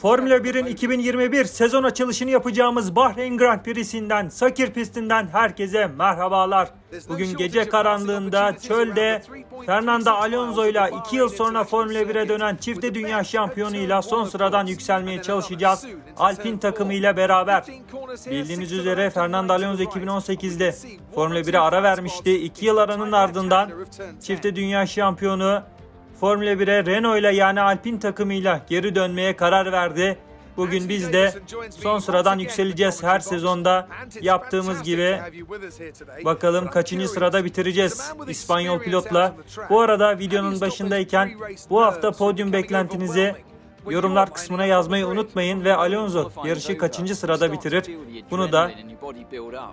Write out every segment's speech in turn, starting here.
Formula 1'in 2021 sezon açılışını yapacağımız Bahreyn Grand Prix'sinden, Sakir pistinden herkese merhabalar. Bugün gece karanlığında çölde Fernando Alonso ile 2 yıl sonra Formula 1'e dönen çifte dünya şampiyonuyla son sıradan yükselmeye çalışacağız. Alpin takımıyla beraber. Bildiğiniz üzere Fernando Alonso 2018'de Formula 1'e ara vermişti. 2 yıl aranın ardından çifte dünya şampiyonu Formula 1'e Renault ile yani Alpin takımıyla geri dönmeye karar verdi. Bugün biz de son sıradan yükseleceğiz her sezonda yaptığımız gibi. Bakalım kaçıncı sırada bitireceğiz İspanyol pilotla. Bu arada videonun başındayken bu hafta podyum beklentinizi yorumlar kısmına yazmayı unutmayın ve Alonso yarışı kaçıncı sırada bitirir bunu da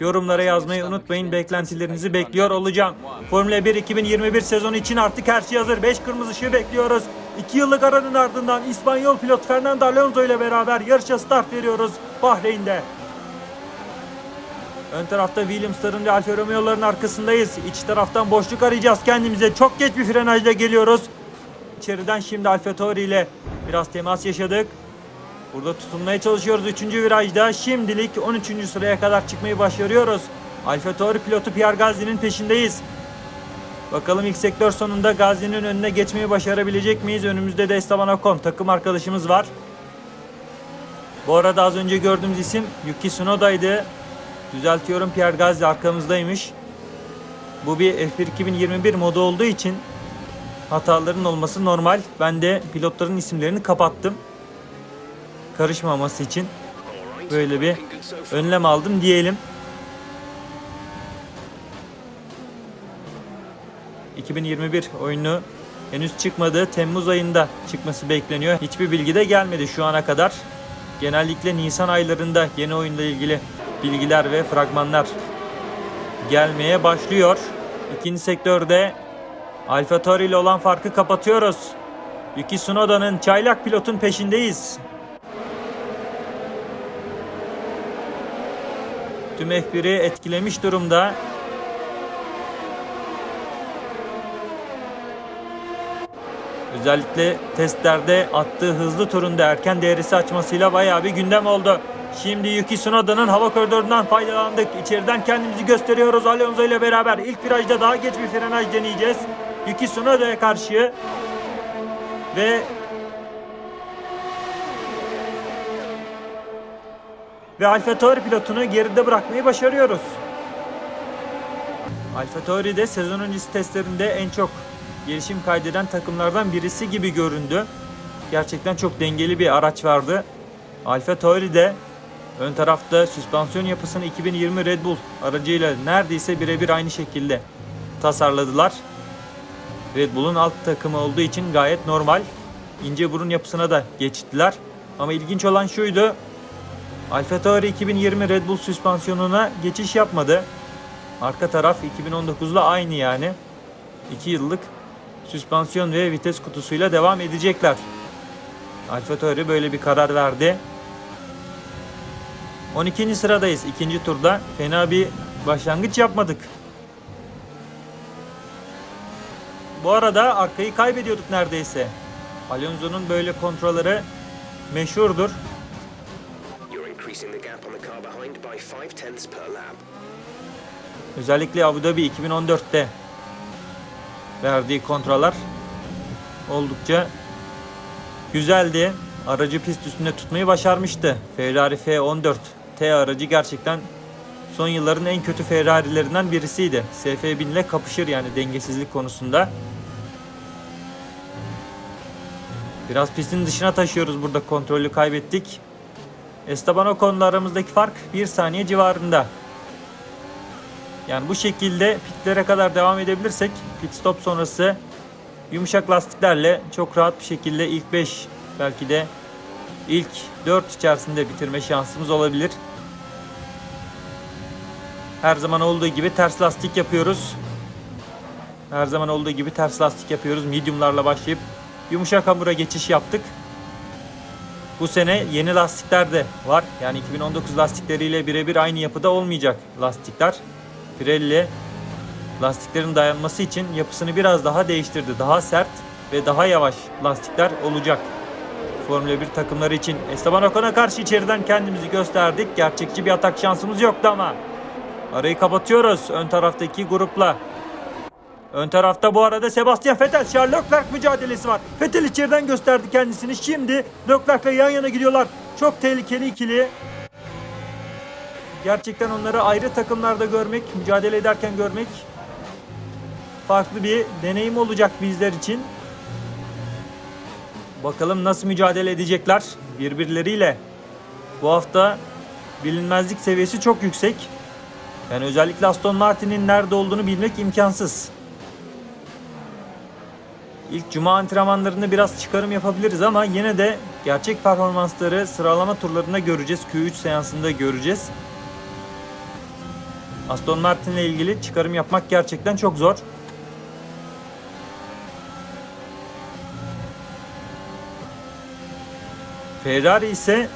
yorumlara yazmayı unutmayın. Beklentilerinizi bekliyor olacağım. Formula 1 2021 sezonu için artık her şey hazır. 5 kırmızı ışığı bekliyoruz. 2 yıllık aranın ardından İspanyol pilot Fernando Alonso ile beraber yarışa start veriyoruz Bahreyn'de. Ön tarafta Williams'ların ve Alfa Romeo'ların arkasındayız. İç taraftan boşluk arayacağız kendimize. Çok geç bir frenajla geliyoruz. İçeriden şimdi Alfa Tauri ile biraz temas yaşadık. Burada tutunmaya çalışıyoruz 3. virajda. Şimdilik 13. sıraya kadar çıkmayı başarıyoruz. Alfa Tauri pilotu Pierre Gasly'nin peşindeyiz. Bakalım ilk sektör sonunda Gasly'nin önüne geçmeyi başarabilecek miyiz? Önümüzde de Esteban Ocon takım arkadaşımız var. Bu arada az önce gördüğümüz isim Yuki Tsunoda'ydı. Düzeltiyorum Pierre Gasly arkamızdaymış. Bu bir F1 2021 modu olduğu için hataların olması normal. Ben de pilotların isimlerini kapattım. Karışmaması için böyle bir önlem aldım diyelim. 2021 oyunu henüz çıkmadı. Temmuz ayında çıkması bekleniyor. Hiçbir bilgi de gelmedi şu ana kadar. Genellikle Nisan aylarında yeni oyunla ilgili bilgiler ve fragmanlar gelmeye başlıyor. İkinci sektörde Alfa Tauri ile olan farkı kapatıyoruz. Yuki Tsunoda'nın çaylak pilotun peşindeyiz. Tüm F1'i etkilemiş durumda. Özellikle testlerde attığı hızlı turunda erken DRS açmasıyla bayağı bir gündem oldu. Şimdi Yuki Tsunoda'nın hava koridorundan faydalandık. İçeriden kendimizi gösteriyoruz Alonso ile beraber. İlk virajda daha geç bir frenaj deneyeceğiz. Yuki Tsunoda'ya karşı ve ve Alfa Tauri pilotunu geride bırakmayı başarıyoruz. Alfa Tauri de sezon öncesi testlerinde en çok gelişim kaydeden takımlardan birisi gibi göründü. Gerçekten çok dengeli bir araç vardı. Alfa Tauri de ön tarafta süspansiyon yapısını 2020 Red Bull aracıyla neredeyse birebir aynı şekilde tasarladılar. Red Bull'un alt takımı olduğu için gayet normal. İnce burun yapısına da geçtiler. Ama ilginç olan şuydu. Alfa Tauri 2020 Red Bull süspansiyonuna geçiş yapmadı. Arka taraf 2019'la aynı yani. 2 yıllık süspansiyon ve vites kutusuyla devam edecekler. Alfa Tauri böyle bir karar verdi. 12. sıradayız. ikinci turda fena bir başlangıç yapmadık. Bu arada arkayı kaybediyorduk neredeyse. Alonso'nun böyle kontrolleri meşhurdur. You're increasing the gap on the car behind by 5 tenths per lap. Özellikle Abu Dhabi 2014'te verdiği kontroller oldukça güzeldi. Aracı pist üstünde tutmayı başarmıştı. Ferrari F14 T aracı gerçekten son yılların en kötü Ferrari'lerinden birisiydi. SF1000 ile kapışır yani dengesizlik konusunda. Biraz pistin dışına taşıyoruz burada kontrolü kaybettik. Esteban Ocon'la aramızdaki fark 1 saniye civarında. Yani bu şekilde pitlere kadar devam edebilirsek pit stop sonrası yumuşak lastiklerle çok rahat bir şekilde ilk 5 belki de ilk 4 içerisinde bitirme şansımız olabilir. Her zaman olduğu gibi ters lastik yapıyoruz. Her zaman olduğu gibi ters lastik yapıyoruz. Medium'larla başlayıp yumuşak hamura geçiş yaptık. Bu sene yeni lastikler de var. Yani 2019 lastikleriyle birebir aynı yapıda olmayacak lastikler. Pirelli lastiklerin dayanması için yapısını biraz daha değiştirdi. Daha sert ve daha yavaş lastikler olacak. Formula 1 takımları için. Esteban Ocon'a karşı içeriden kendimizi gösterdik. Gerçekçi bir atak şansımız yoktu ama. Arayı kapatıyoruz ön taraftaki grupla. Ön tarafta bu arada Sebastian Vettel, Charles Leclerc mücadelesi var. Vettel içeriden gösterdi kendisini. Şimdi Leclerc'le yan yana gidiyorlar. Çok tehlikeli ikili. Gerçekten onları ayrı takımlarda görmek, mücadele ederken görmek farklı bir deneyim olacak bizler için. Bakalım nasıl mücadele edecekler birbirleriyle. Bu hafta bilinmezlik seviyesi çok yüksek. Yani özellikle Aston Martin'in nerede olduğunu bilmek imkansız. İlk cuma antrenmanlarında biraz çıkarım yapabiliriz ama yine de gerçek performansları sıralama turlarında göreceğiz. Q3 seansında göreceğiz. Aston Martin ile ilgili çıkarım yapmak gerçekten çok zor. Ferrari ise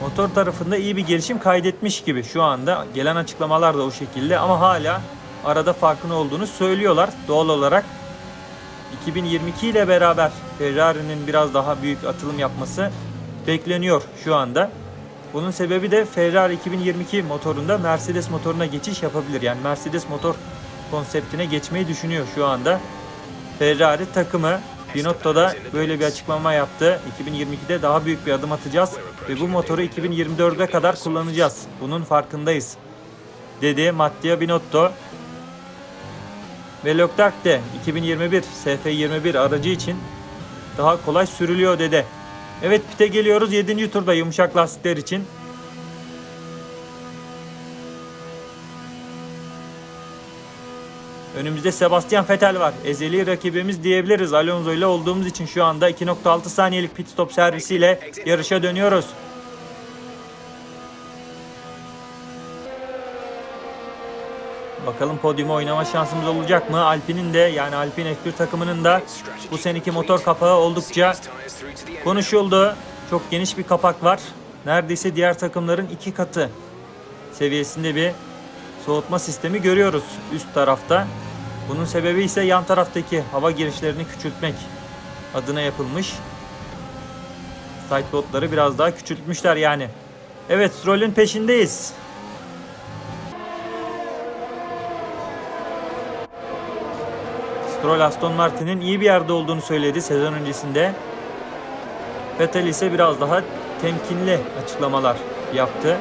motor tarafında iyi bir gelişim kaydetmiş gibi şu anda. Gelen açıklamalar da o şekilde ama hala arada farkın olduğunu söylüyorlar doğal olarak. 2022 ile beraber Ferrari'nin biraz daha büyük atılım yapması bekleniyor şu anda. Bunun sebebi de Ferrari 2022 motorunda Mercedes motoruna geçiş yapabilir. Yani Mercedes motor konseptine geçmeyi düşünüyor şu anda. Ferrari takımı Binotto da böyle bir açıklama yaptı. 2022'de daha büyük bir adım atacağız ve bu motoru 2024'e kadar kullanacağız. Bunun farkındayız. Dedi Mattia Binotto. Ve Leclerc de 2021 SF21 aracı için daha kolay sürülüyor dedi. Evet pite geliyoruz 7. turda yumuşak lastikler için. Önümüzde Sebastian Vettel var. Ezeli rakibimiz diyebiliriz. Alonso ile olduğumuz için şu anda 2.6 saniyelik pit stop servisiyle yarışa dönüyoruz. Bakalım podyuma oynama şansımız olacak mı? Alpine'in de yani Alpine F1 takımının da bu seneki motor kapağı oldukça konuşuldu. Çok geniş bir kapak var. Neredeyse diğer takımların iki katı seviyesinde bir soğutma sistemi görüyoruz üst tarafta. Bunun sebebi ise yan taraftaki hava girişlerini küçültmek adına yapılmış. Sidepodları biraz daha küçültmüşler yani. Evet Stroll'ün peşindeyiz. Stroll Aston Martin'in iyi bir yerde olduğunu söyledi sezon öncesinde. Vettel ise biraz daha temkinli açıklamalar yaptı.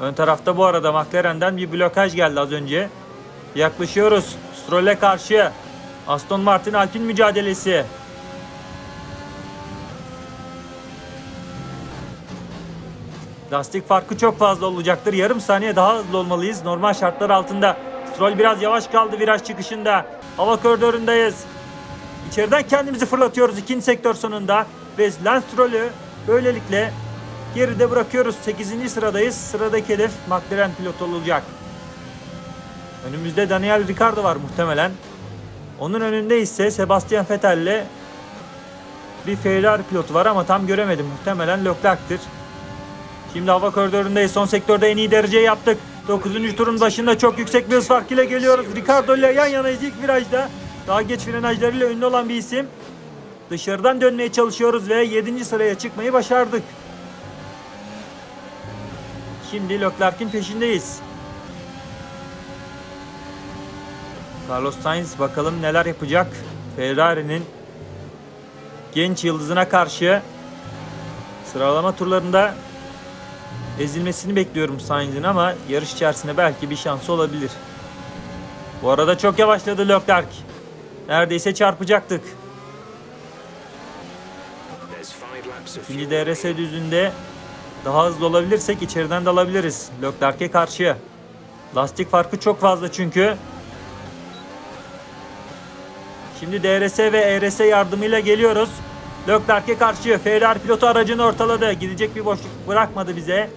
Ön tarafta bu arada McLaren'den bir blokaj geldi az önce. Yaklaşıyoruz. Stroll'e karşı. Aston Martin Alpine mücadelesi. Lastik farkı çok fazla olacaktır. Yarım saniye daha hızlı olmalıyız normal şartlar altında. Stroll biraz yavaş kaldı viraj çıkışında. Hava koridorundayız. İçeriden kendimizi fırlatıyoruz ikinci sektör sonunda. Ve Lance Stroll'ü böylelikle geride bırakıyoruz. 8. sıradayız. Sıradaki hedef McLaren pilotu olacak. Önümüzde Daniel Ricciardo var muhtemelen. Onun önünde ise Sebastian Vettel ile bir Ferrari pilotu var ama tam göremedim. Muhtemelen Leclerc'tir. Şimdi hava koridorundayız. Son sektörde en iyi dereceyi yaptık. 9. turun başında çok yüksek bir hız farkıyla geliyoruz. Ricardo ile yan yanayız ilk virajda. Daha geç frenajlarıyla ünlü olan bir isim. Dışarıdan dönmeye çalışıyoruz ve 7. sıraya çıkmayı başardık. Şimdi Leclerc'in peşindeyiz. Carlos Sainz bakalım neler yapacak. Ferrari'nin genç yıldızına karşı sıralama turlarında ezilmesini bekliyorum Sainz'in ama yarış içerisinde belki bir şansı olabilir. Bu arada çok yavaşladı Leclerc. Neredeyse çarpacaktık. İkinci DRS düzünde daha hızlı olabilirsek içeriden de alabiliriz. Leclerc'e karşı. Lastik farkı çok fazla çünkü. Şimdi DRS ve ERS yardımıyla geliyoruz. Leclerc'e karşı Ferrari pilotu aracını ortaladı. Gidecek bir boşluk bırakmadı bize.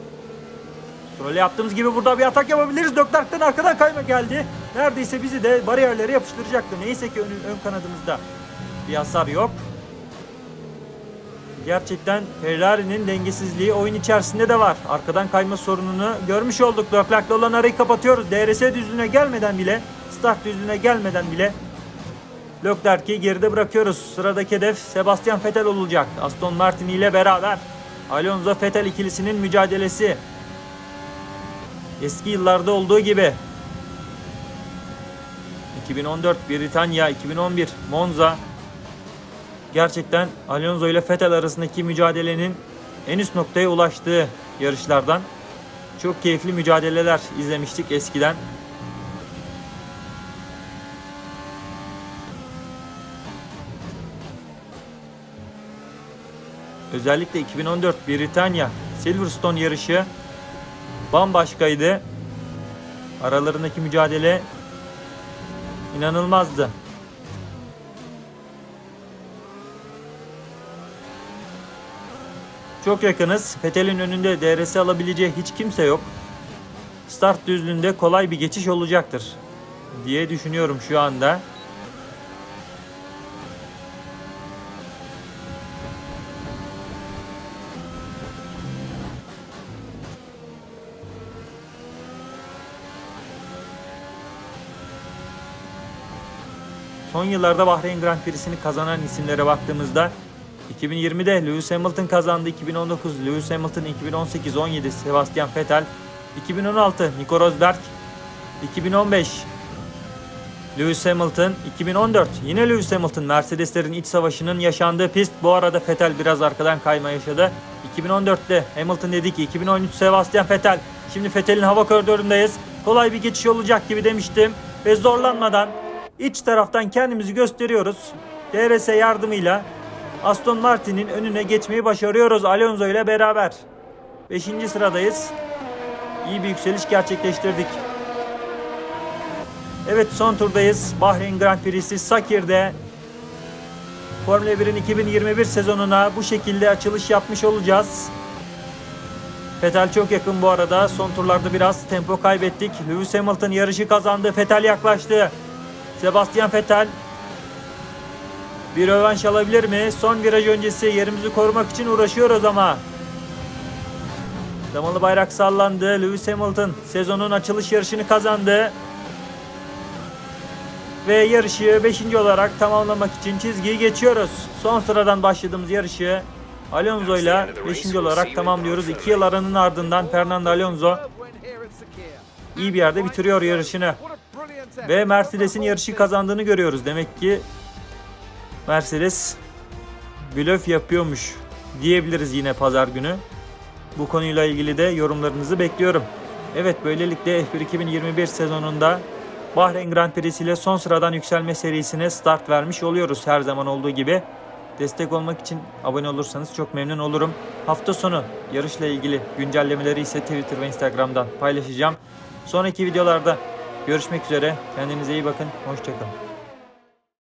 Şöyle yaptığımız gibi burada bir atak yapabiliriz. Leclerc'ten arkadan kayma geldi. Neredeyse bizi de bariyerlere yapıştıracaktı. Neyse ki ön, ön kanadımızda bir hasar yok. Gerçekten Ferrari'nin dengesizliği oyun içerisinde de var. Arkadan kayma sorununu görmüş olduk. Leclerc'le olan arayı kapatıyoruz. DRS düzlüğüne gelmeden bile, start düzlüğüne gelmeden bile Leclerc'i geride bırakıyoruz. Sıradaki hedef Sebastian Vettel olacak. Aston Martin ile beraber Alonso Vettel ikilisinin mücadelesi. Eski yıllarda olduğu gibi 2014 Britanya, 2011 Monza gerçekten Alonso ile Vettel arasındaki mücadelenin en üst noktaya ulaştığı yarışlardan. Çok keyifli mücadeleler izlemiştik eskiden. Özellikle 2014 Britanya Silverstone yarışı bambaşkaydı. Aralarındaki mücadele inanılmazdı. Çok yakınız. Fetel'in önünde DRS alabileceği hiç kimse yok. Start düzlüğünde kolay bir geçiş olacaktır diye düşünüyorum şu anda. Son yıllarda Bahreyn Grand Prix'sini kazanan isimlere baktığımızda 2020'de Lewis Hamilton kazandı, 2019 Lewis Hamilton, 2018 17 Sebastian Vettel, 2016 Nico Rosberg, 2015 Lewis Hamilton, 2014 yine Lewis Hamilton Mercedeslerin iç savaşının yaşandığı pist. Bu arada Vettel biraz arkadan kayma yaşadı. 2014'te Hamilton dedi ki 2013 Sebastian Vettel. Şimdi Vettel'in hava koridorundayız. Kolay bir geçiş olacak gibi demiştim. Ve zorlanmadan iç taraftan kendimizi gösteriyoruz. DRS yardımıyla Aston Martin'in önüne geçmeyi başarıyoruz Alonso ile beraber. 5. sıradayız. İyi bir yükseliş gerçekleştirdik. Evet son turdayız. Bahreyn Grand Prix'si Sakir'de. Formula 1'in 2021 sezonuna bu şekilde açılış yapmış olacağız. Vettel çok yakın bu arada. Son turlarda biraz tempo kaybettik. Lewis Hamilton yarışı kazandı. Vettel yaklaştı. Sebastian Vettel bir rövanş alabilir mi? Son viraj öncesi yerimizi korumak için uğraşıyoruz ama. Damalı bayrak sallandı. Lewis Hamilton sezonun açılış yarışını kazandı. Ve yarışı 5. olarak tamamlamak için çizgiyi geçiyoruz. Son sıradan başladığımız yarışı Alonso ile 5. olarak tamamlıyoruz. 2 yıl aranın ardından Fernando Alonso iyi bir yerde bitiriyor yarışını. Ve Mercedes'in yarışı kazandığını görüyoruz. Demek ki Mercedes blöf yapıyormuş diyebiliriz yine pazar günü. Bu konuyla ilgili de yorumlarınızı bekliyorum. Evet böylelikle F1 2021 sezonunda Bahreyn Grand Prix ile son sıradan yükselme serisine start vermiş oluyoruz her zaman olduğu gibi. Destek olmak için abone olursanız çok memnun olurum. Hafta sonu yarışla ilgili güncellemeleri ise Twitter ve Instagram'dan paylaşacağım. Sonraki videolarda görüşmek üzere. Kendinize iyi bakın. Hoşçakalın.